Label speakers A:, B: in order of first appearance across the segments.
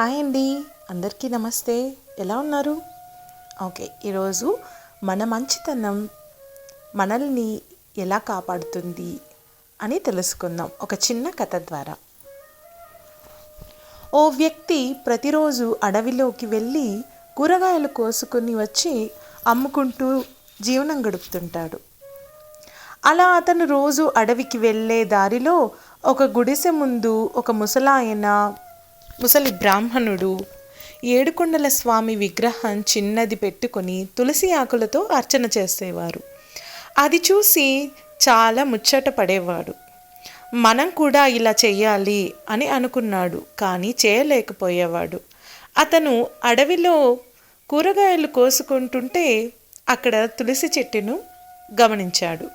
A: Hi అండి. అందరికీ నమస్తే. ఎలా ఉన్నారు? ఓకే ఈరోజు మన మంచితనం మనల్ని ఎలా కాపాడుతుంది అని తెలుసుకుందాం. ఒక చిన్న కథ ద్వారా. ఓ వ్యక్తి ప్రతిరోజు అడవిలోకి వెళ్ళి కూరగాయలు కోసుకొని వచ్చి అమ్ముకుంటూ జీవనం గడుపుతుంటాడు. అలా అతను రోజు అడవికి వెళ్ళే దారిలో ఒక గుడిసె ముందు ఒక ముసలాయన ముసలి బ్రాహ్మణుడు ఏడుకొండల స్వామి విగ్రహం చిన్నది పెట్టుకొని తులసి ఆకులతో అర్చన చేసేవారు. అది చూసి చాలా ముచ్చట పడేవాడు. మనం కూడా ఇలా చేయాలి అని అనుకున్నాడు కానీ చేయలేకపోయేవాడు. అతను అడవిలో కూరగాయలు కోసుకుంటుంటే అక్కడ తులసి చెట్టును గమనించాడు.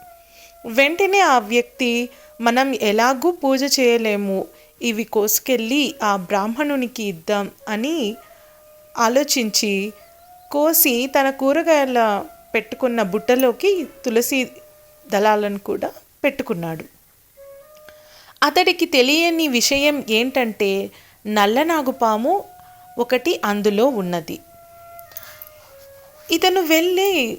A: వెంటనే ఆ వ్యక్తి మనం ఎలాగూ పూజ చేయలేము ఇవి కోసుకెళ్ళి ఆ బ్రాహ్మణునికి ఇద్దాం అని ఆలోచించి కోసి తన కూరగాయల పెట్టుకున్న బుట్టలోకి తులసి దళాలను కూడా పెట్టుకున్నాడు. అతడికి తెలియని విషయం ఏంటంటే నల్లనాగుపాము ఒకటి అందులో ఉన్నది. ఇతను వెళ్ళి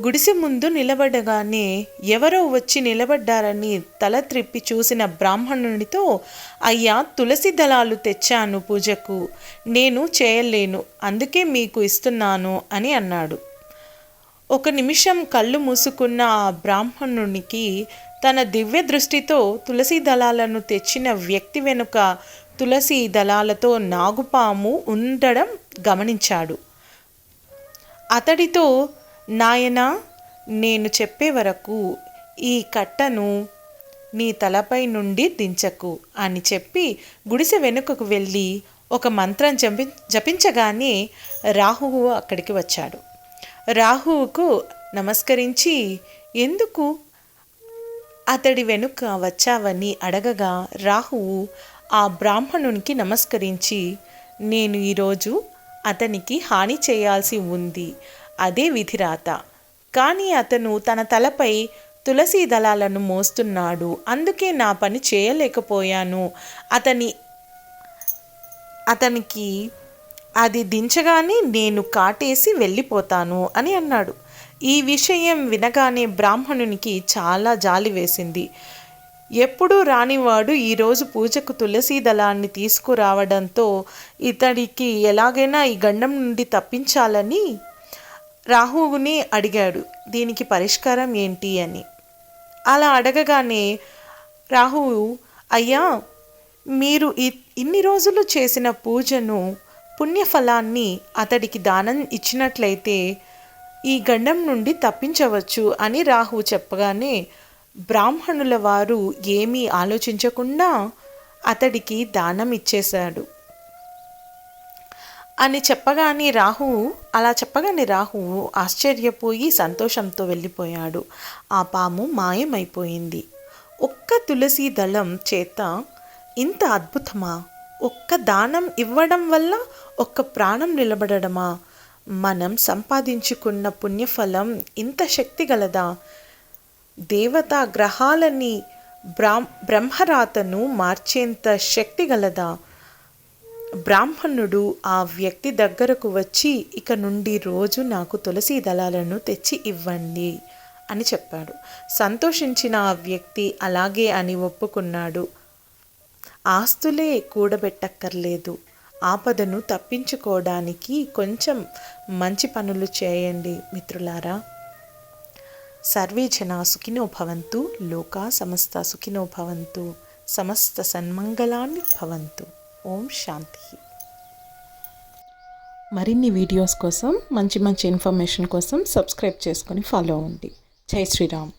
A: గుడిసె ముందు నిలబడగానే ఎవరో వచ్చి నిలబడ్డారని తల త్రిప్పి చూసిన బ్రాహ్మణునితో అయ్యా తులసి దళాలు తెచ్చాను పూజకు. నేను చేయలేను. అందుకే మీకు ఇస్తున్నాను అని అన్నాడు. ఒక నిమిషం కళ్ళు మూసుకున్న ఆ బ్రాహ్మణునికి తన దివ్య దృష్టితో తులసి దళాలను తెచ్చిన వ్యక్తి వెనుక తులసి దళాలతో నాగుపాము ఉండడం గమనించాడు. అతడితో నాయనా నేను చెప్పే వరకు ఈ కట్టను నీ తలపై నుండి దించకు అని చెప్పి గుడిసె వెనుకకు వెళ్ళి ఒక మంత్రం జపి జపించగానే రాహువు అక్కడికి వచ్చాడు. రాహువుకు నమస్కరించి ఎందుకు అతడి వెనుక వచ్చావని అడగగా రాహువు ఆ బ్రాహ్మణునికి నమస్కరించి నేను ఈరోజు అతనికి హాని చేయాల్సి ఉంది. అదే విధిరాత. కానీ అతను తన తలపై తులసి దళాలను మోస్తున్నాడు. అందుకే నా పని చేయలేకపోయాను. అతని అతనికి అది దించగానే నేను కాటేసి వెళ్ళిపోతాను అని అన్నాడు. ఈ విషయం వినగానే బ్రాహ్మణునికి చాలా జాలి వేసింది. ఎప్పుడూ రానివాడు ఈరోజు పూజకు తులసి దళాన్ని తీసుకురావడంతో ఇతడికి ఎలాగైనా ఈ గండం నుండి తప్పించాలని రాహువుని అడిగాడు దీనికి పరిష్కారం ఏంటి అని? అలా అడగగానే రాహువు అయ్యా మీరు ఇన్ని రోజులు చేసిన పూజను పుణ్యఫలాన్ని అతడికి దానం ఇచ్చినట్లయితే ఈ గండం నుండి తప్పించవచ్చు అని రాహు చెప్పగానే బ్రాహ్మణుల వారు ఏమీ ఆలోచించకుండా అతడికి దానం ఇచ్చేశాడు. అని చెప్పగానే రాహువు అలా చెప్పగానే రాహువు ఆశ్చర్యపోయి సంతోషంతో వెళ్ళిపోయాడు. ఆ పాము మాయమైపోయింది. ఒక్క తులసి దళం చేత ఇంత అద్భుతమా? ఒక్క దానం ఇవ్వడం వల్ల ఒక్క ప్రాణం నిలబడమా మనం సంపాదించుకున్న పుణ్యఫలం ఇంత శక్తి గలదా? దేవతా గ్రహాలని బ్రా బ్రహ్మరాతను మార్చేంత శక్తి గలదా? బ్రాహ్మణుడు ఆ వ్యక్తి దగ్గరకు వచ్చి ఇక నుండి రోజు నాకు తులసి దళాలను తెచ్చి ఇవ్వండి అని చెప్పాడు. సంతోషించిన ఆ వ్యక్తి అలాగే అని ఒప్పుకున్నాడు. ఆస్తులే కూడబెట్టక్కర్లేదు. ఆపదను తప్పించుకోవడానికి కొంచెం మంచి పనులు చేయండి మిత్రులారా. సర్వే జనా సుఖినో భవంతు లోకా సమస్త సుఖినో భవంతు సమస్త సన్మంగళాన్ని భవంతు. ఓం శాంతి. మరిన్ని వీడియోస్ కోసం మంచి మంచి ఇన్ఫర్మేషన్ కోసం సబ్స్క్రైబ్ చేసుకొని ఫాలో అవ్వండి. జై శ్రీరామ్.